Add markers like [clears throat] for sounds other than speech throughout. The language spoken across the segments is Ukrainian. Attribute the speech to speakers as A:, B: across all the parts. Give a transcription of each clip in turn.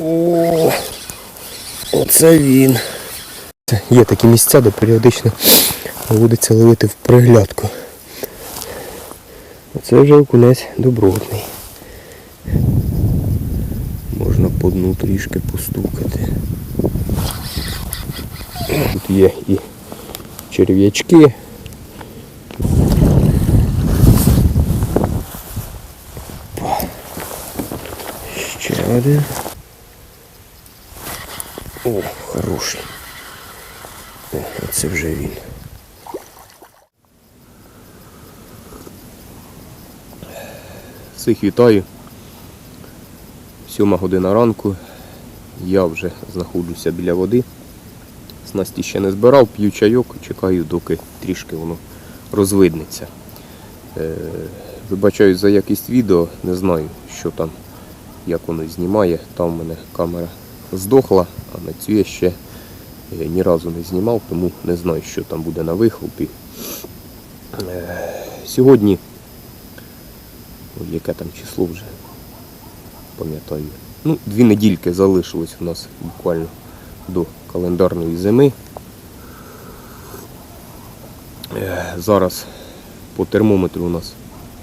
A: О, оце він. Є такі місця, де періодично доводиться ловити в приглядку. Оце вже окунець добротний. Можна по дну трішки постукати. Тут є і черв'ячки. Ще один. О, хороший. О, оце вже він. Всіх вітаю. Сьома година ранку. Я вже знаходжуся біля води. Снасті ще не збирав, п'ю чайок, чекаю, доки трішки воно розвиднеться. Е, вибачаю за якість відео, не знаю, що там, як воно знімає. Там в мене камера здохла, а на цю я ще е, ні разу не знімав, тому не знаю, що там буде на вихлопі. Е, сьогодні, яке там число вже, пам'ятаю. Ну, дві недільки залишилось у нас буквально до календарної зими. Е, Зараз по термометру у нас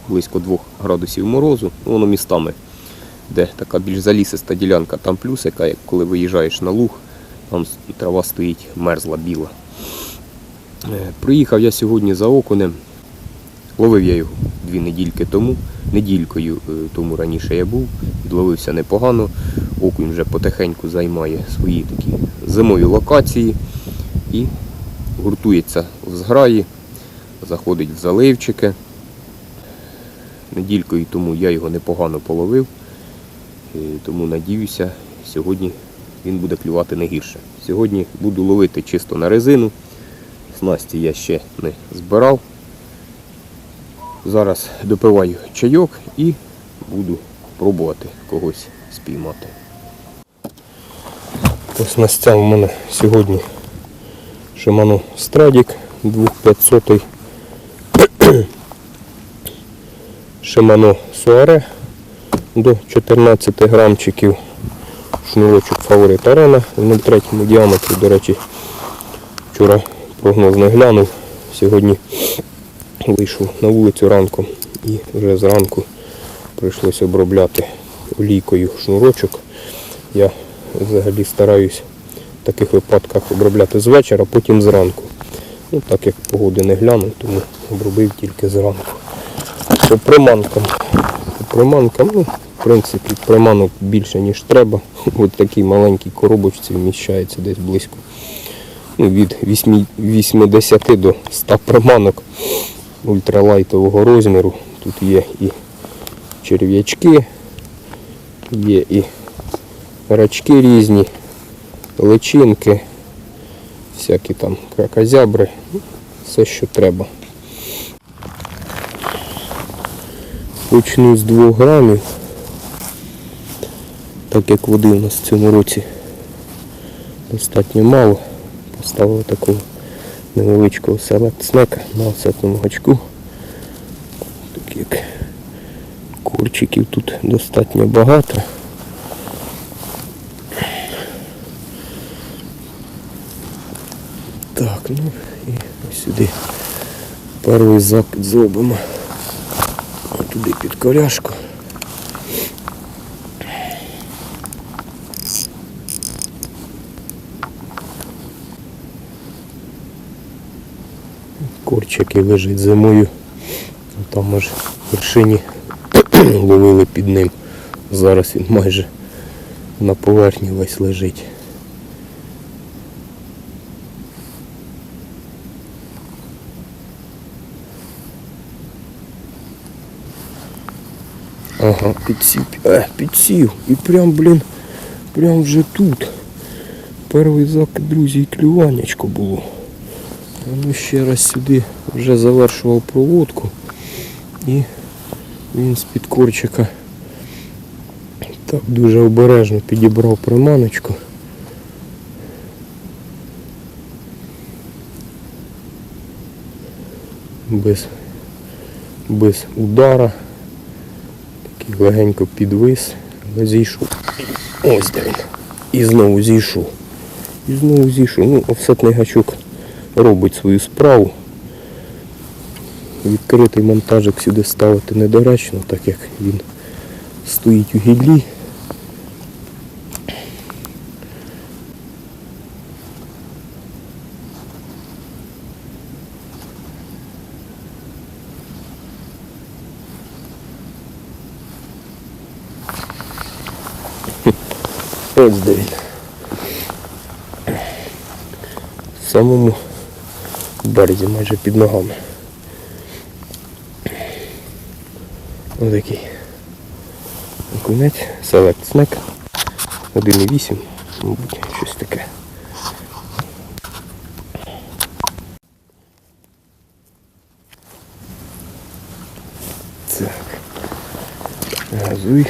A: близько 2 градусів морозу. Ну, воно містами, де така більш залісиста ділянка, там плюсика, як коли виїжджаєш на луг, там трава стоїть мерзла біла. Е, Приїхав я сьогодні за окунем. Ловив я його дві недільки тому. Недількою е, тому раніше я був, відловився непогано. Окунь вже потихеньку займає свої такі зимові локації і гуртується в зграї, заходить в заливчики. Недількою тому я його непогано половив, тому надіюся, сьогодні він буде клювати не гірше. Сьогодні буду ловити чисто на резину. Снасті я ще не збирав. Зараз допиваю чайок і буду пробувати когось спіймати. По снастям у мене сьогодні Shimano Stradік 2500 Shimano Soare до 14 грамчиків. Шнурочок фаворит Арена в 0,3 діаметрі. До речі, вчора прогноз не глянув. Сьогодні вийшов на вулицю ранком і вже зранку прийшлося обробляти олійкою шнурочок. Я взагалі стараюсь в таких випадках обробляти з вечора, потім зранку. Ну, так як погоди не гляну, тому обробив тільки зранку. По приманкам. По приманкам, ну, в принципі, приманок більше, ніж треба. [laughs] Ось такій маленькій коробочці вміщається десь близько ну, від 8 80 до 100 приманок ультралайтового розміру. Тут є і черв'ячки, є і рачки різні, личинки, всякі там кракозябри, ну, все що треба. Почну з 2 грамів, так як води у нас в цьому році достатньо мало. Поставив такого невеличкого селект снека на оцетному гачку. Так як курчиків тут достатньо багато. Так, ну і ось сюди перший закид зробимо. Туди під коряшку. Корчик який лежить зимою. Там аж вершині [clears throat] ловили під ним. Зараз він майже на поверхні весь лежить. Ага, підсів, е, підсів. І прям, блін, прям вже тут. Перший закид, друзі, і клюванечко було. Ну ще раз сюди вже завершував проводку і він з-під корчика так дуже обережно підібрав приманочку. Без, без удара. Легенько підвис, але зійшов. Ось де він. І знову зійшов. І знову зійшов. Ну, офсетний гачок робить свою справу. Відкритий монтажик сюди ставити недоречно, так як він стоїть у гіллі. Ось де він. В самому березі майже під ногами. Ось такий. Окунець, Select Snack. 1,8, мабуть, щось таке. Так. Газуй.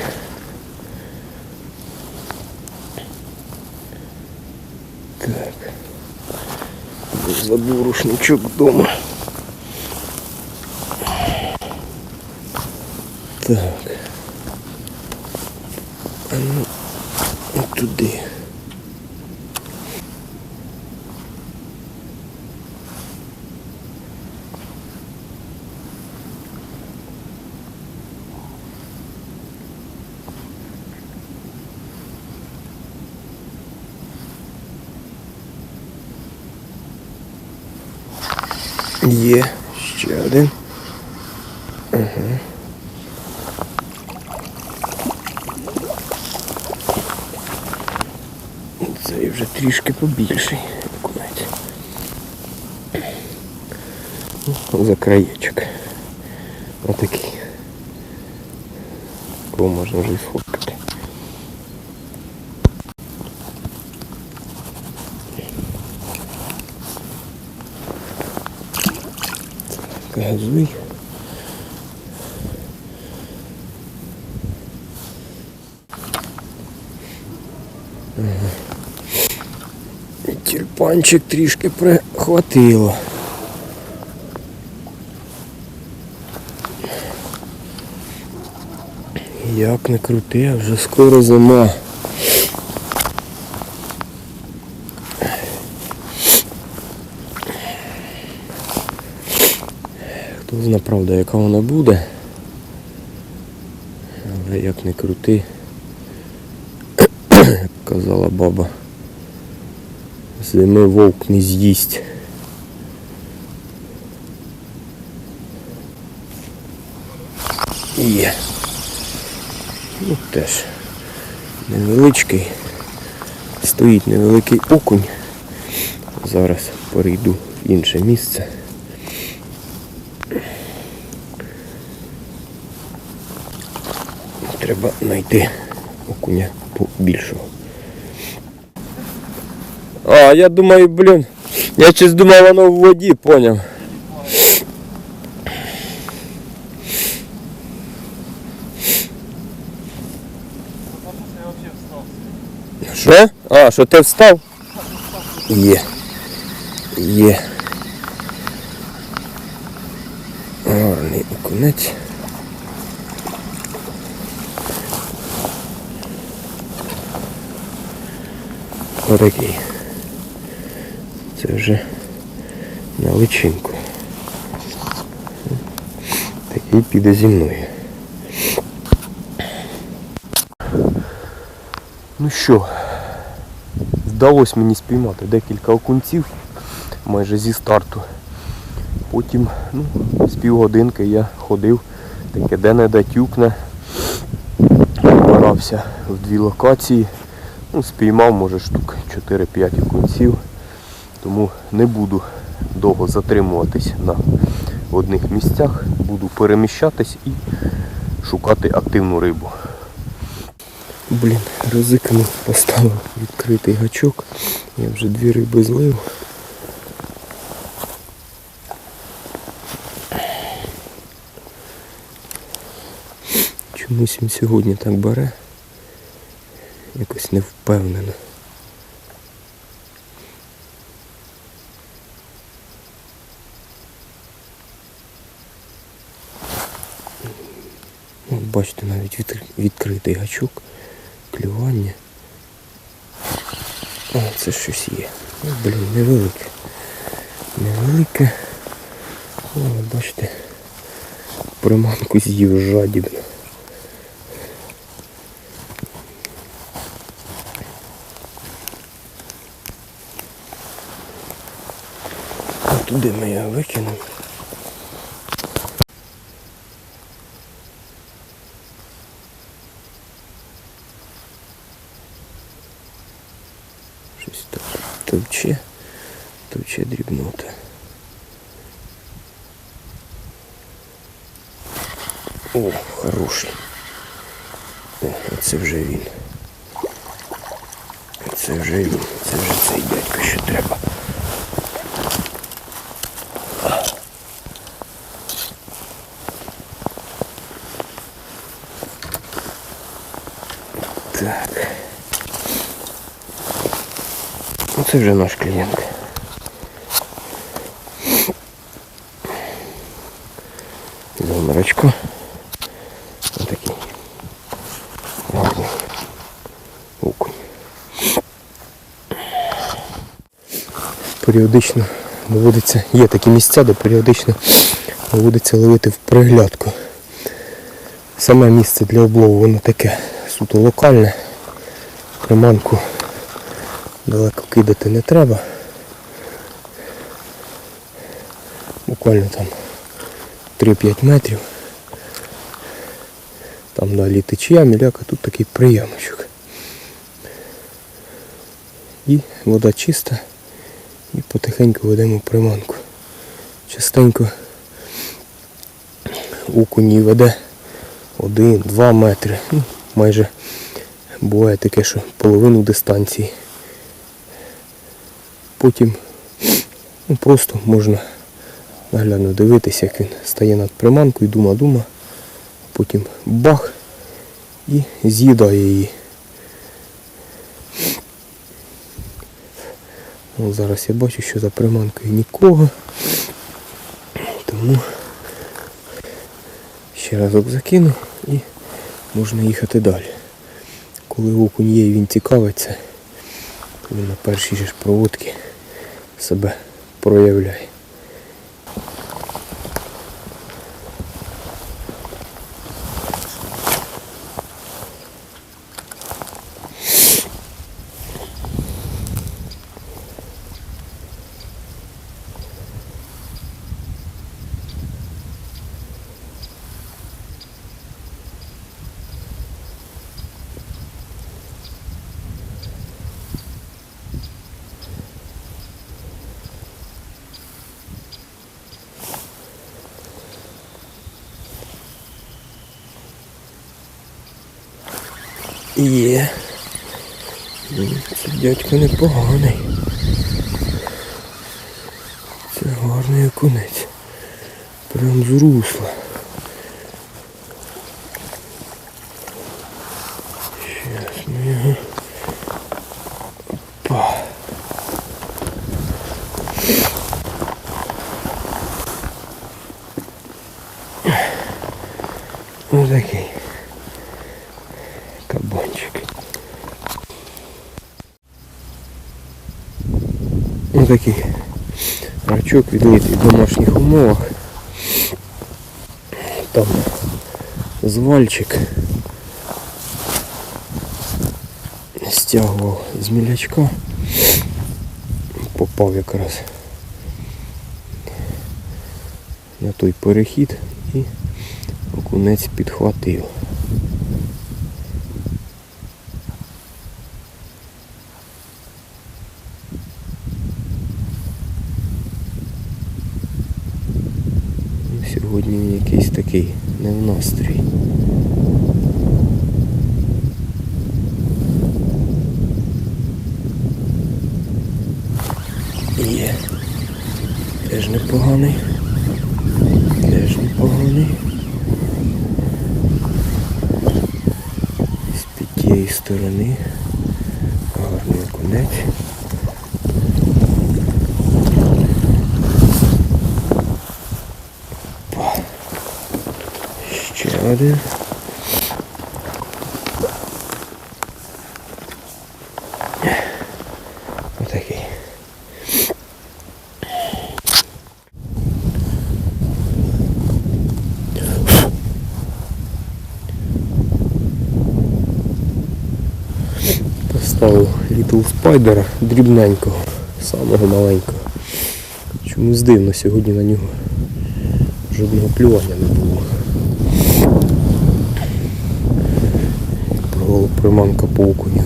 A: Забув рушничок вдома. Так. А ну, туди. Є ще один. Угу. Цей вже трішки побільший. Ну, За краєчок. Отакий. Кого можна вже і сфоткати. Газуй. Тюльпанчик трішки прихватило. Як не крути, а вже скоро зима. Знає правда, яка вона буде. Але як не крути, як [coughs] казала баба, зими вовк не з'їсть. Є. Ну теж невеличкий. Стоїть невеликий окунь. Зараз перейду в інше місце. Треба знайти окуня побільшого. А, я думаю, блін. Я щось думав, воно в воді, поняв. Що? А, що ти встав? Є. Є. Гарний окунець. Отакий. Це вже на личинку. Такий піде зі мною. Ну що, вдалося мені спіймати декілька окунців майже зі старту. Потім ну, з півгодинки я ходив, таке де-не-де тюкне, вибирався в дві локації. Ну, спіймав, може, штук 4-5 окунців, тому не буду довго затримуватись на одних місцях, буду переміщатись і шукати активну рибу. Блін, ризикнув, поставив відкритий гачок. Я вже дві риби злив. Чомусь він сьогодні так бере. Якось не бачите, навіть відкритий гачок. клювання. О, це щось є. Ну, блін, невелике. Невелике. О, бачите, приманку з'їв жадібно. Туди ми його викинемо. так товче, товче дрібнота. О, хороший. О, це вже він. Це вже він. Це вже цей дядько, що треба. Оце вже наш клієнт. Номерочку. Отакий. Гарний. Окунь. Періодично доводиться, є такі місця, де періодично доводиться ловити в приглядку. Саме місце для облову воно таке суто локальне. Приманку далеко кидати не треба. Буквально там 3-5 метрів. Там далі течія, міляка, тут такий приямочок. І вода чиста. І потихеньку ведемо приманку. Частенько окунь веде 1-2 метри. Ну, майже буває таке, що половину дистанції. Потім ну, просто можна наглядно дивитися, як він стає над приманкою, дума-дума, потім бах і з'їдає її. От зараз я бачу, що за приманкою нікого. Тому ще разок закину і можна їхати далі. Коли окунь є і він цікавиться, він на першій же ж проводці себе проявляє. Є. Це дядько непоганий. Це гарний окунець. Прям з русла. Щас ми його. Опа. Ось такий кабанчик. Ось такий рачок відлитий в домашніх умовах. Там звальчик стягував з мілячка. Попав якраз на той перехід і окунець підхватив. Ну, Сьогодні якийсь такий не в настрій. Є. Теж непоганий. Теж непоганий. З під тієї сторони. Гарний окунець. Аварія. Отакий. Поставив Little Spider дрібненького, самого маленького. Чомусь дивно сьогодні на нього жодного плювання не було. Приманка по окуню.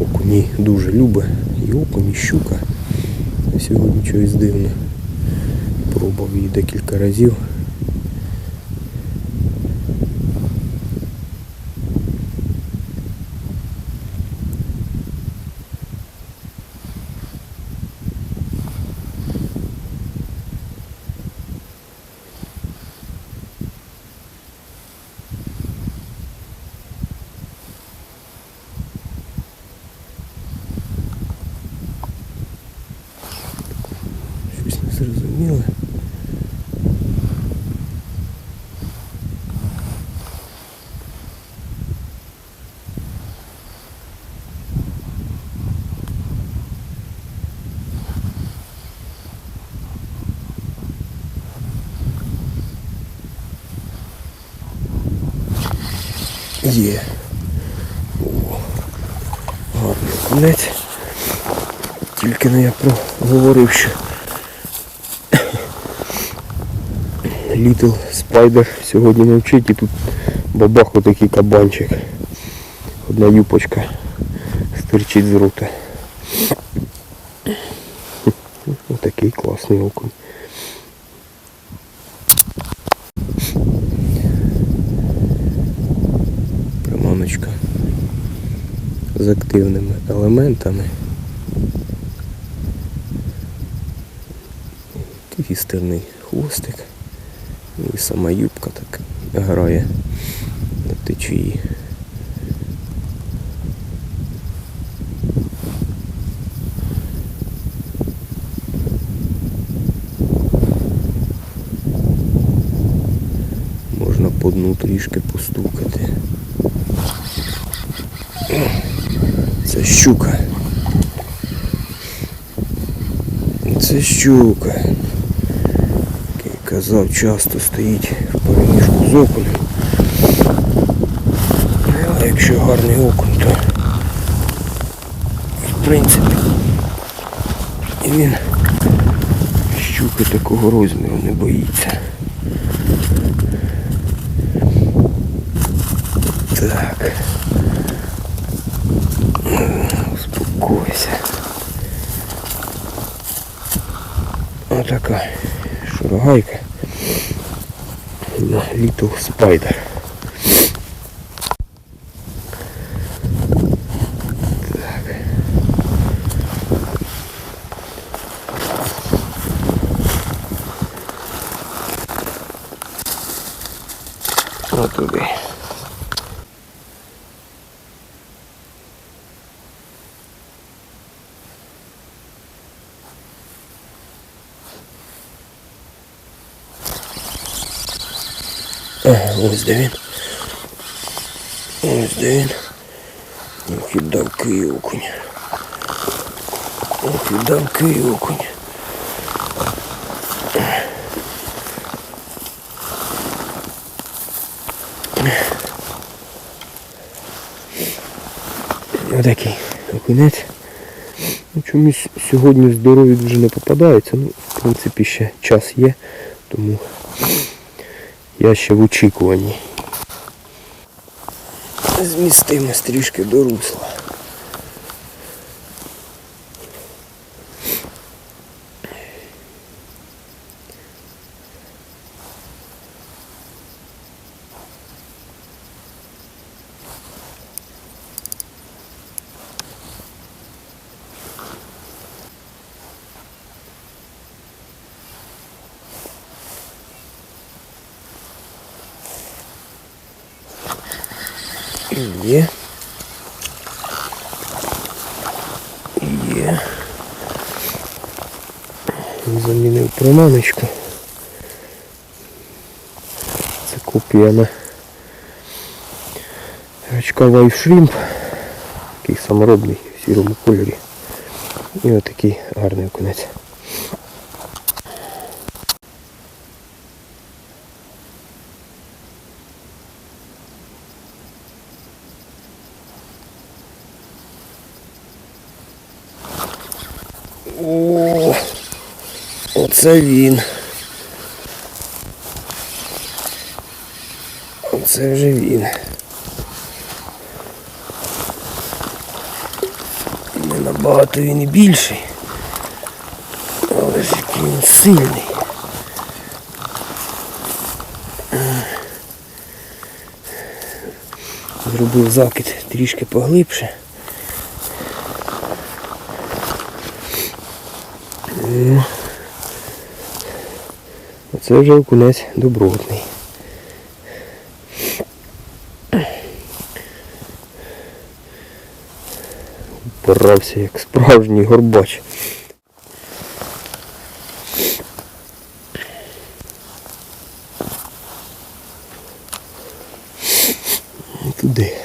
A: Окуні дуже любить. І окунь, і щука. Сьогодні щось дивне. Пробував її декілька разів. Щось незрозуміле. Є. Гарний конець. Тільки не я проговорив, що Little Spider сьогодні не вчить і тут бабах отакий кабанчик. Одна юпочка стирчить з рота. Отакий класний окунь. З активними елементами. Вістерний хвостик. Ну І сама юбка так грає на течії. Можна по дну трішки постукати. Це щука. Це щука. Як казав, часто стоїть в переміжку з окунем. А якщо гарний окунь, то в принципі і він щуки такого розміру не боїться. Так. Успокойся. Отака шурагайка на Spider. Так. Отуди. Ось де він. Ось де він. Ох і давкий окунь. Ох і давкий окунь. Отакий окунець. Ну, чомусь сьогодні здорові вже не попадаються. Ну, в принципі, ще час є, тому я ще в очікуванні. Змістимось трішки до русла. Це купили. Рачка Вайфшрімп. Такий саморобний в сірому кольорі. І отакий гарний окунець. О, вот савин. Оце вже він. Не набагато він і більший. Але ж який він сильний. Зробив закид трішки поглибше. Оце вже окунець добротний. Порався як справжній горбач. Туди.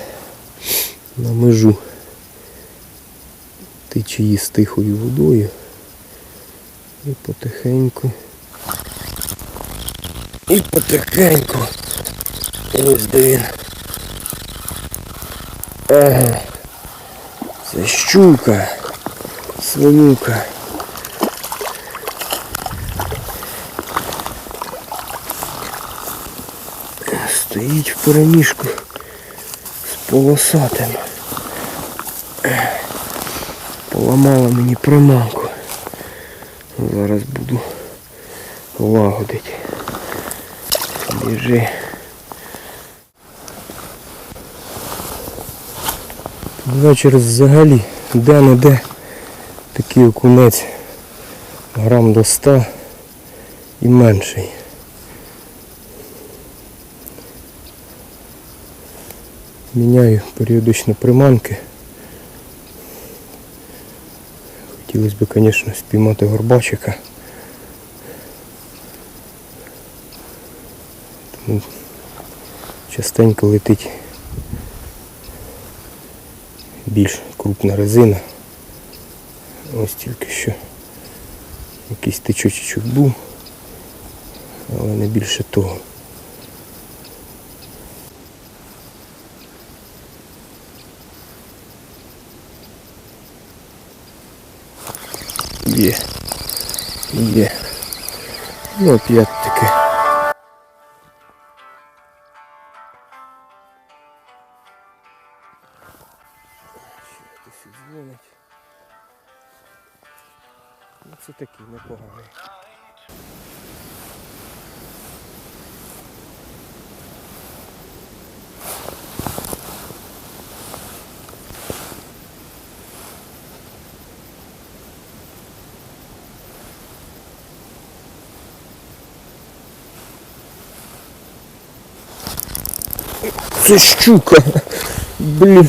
A: На межу течії з тихою водою. І потихеньку. І потихеньку. Ось де він. Ага. Це щука. Свинюка. Стоїть в переміжку з полосатим. Поламала мені приманку. Зараз буду лагодити. Біжи. Вечір взагалі де-не-де такий окунець грам до 100 і менший. Міняю періодично приманки. Хотілося б, звісно, спіймати горбачика. Тому частенько летить більш крупна резина. Ось тільки що якийсь тичочок був, але не більше того. Є. Є. Ну опять непоганий. Це щука. Блін.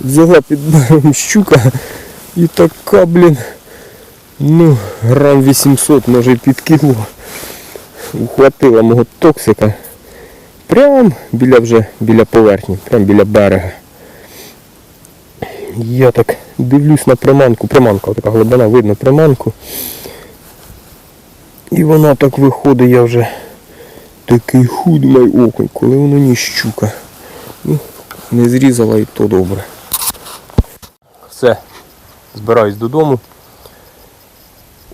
A: Взяла під берегом щука. І така, блін. Ну, грам 800, може під кіло. Ухватила мого токсика. Прям біля вже біля поверхні, прям біля берега. Я так дивлюсь на приманку. Приманка, така глибина, видно приманку. І вона так виходить, я вже такий худий окунь, коли воно не щука. Ну, не зрізала і то добре. Все, збираюсь додому.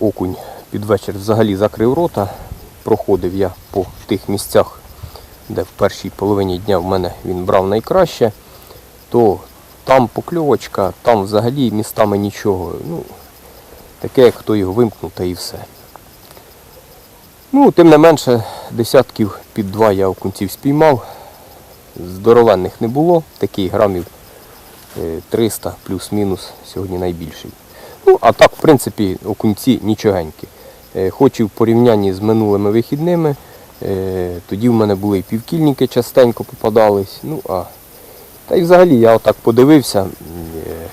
A: Окунь під вечір взагалі закрив рота. Проходив я по тих місцях, де в першій половині дня в мене він брав найкраще, то там покльовочка, там взагалі містами нічого. Ну, таке, як хто його вимкнув, та і все. Ну, тим не менше, десятків під два я окунців спіймав. Здоровенних не було, такий грамів е, 300 плюс-мінус сьогодні найбільший. Ну, а так, в принципі, окунці нічогенькі. Е, Хоч і в порівнянні з минулими вихідними, е, тоді в мене були і півкільники частенько попадались. Ну, а та й взагалі я отак подивився. е,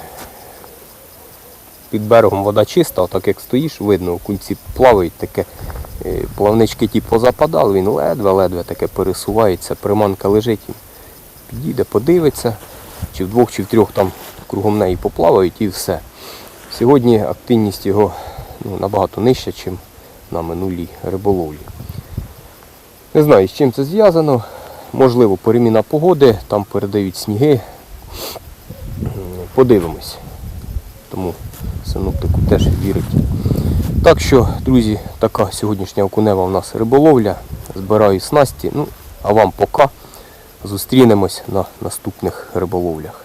A: Під берегом вода чиста, отак як стоїш, видно, окунці плавають таке. Плавнички ті позападали, він ледве-ледве таке пересувається, приманка лежить. Підійде, подивиться, чи вдвох, чи втрьох там кругом неї поплавають і все. Сьогодні активність його ну, набагато нижча, ніж на минулій риболовлі. Не знаю, з чим це зв'язано. Можливо, переміна погоди, там передають сніги. Подивимось. Тому синоптику теж вірить. Так що, друзі, така сьогоднішня окунева у нас риболовля. Збираю снасті. Ну, а вам пока. Зустрінемось на наступних риболовлях.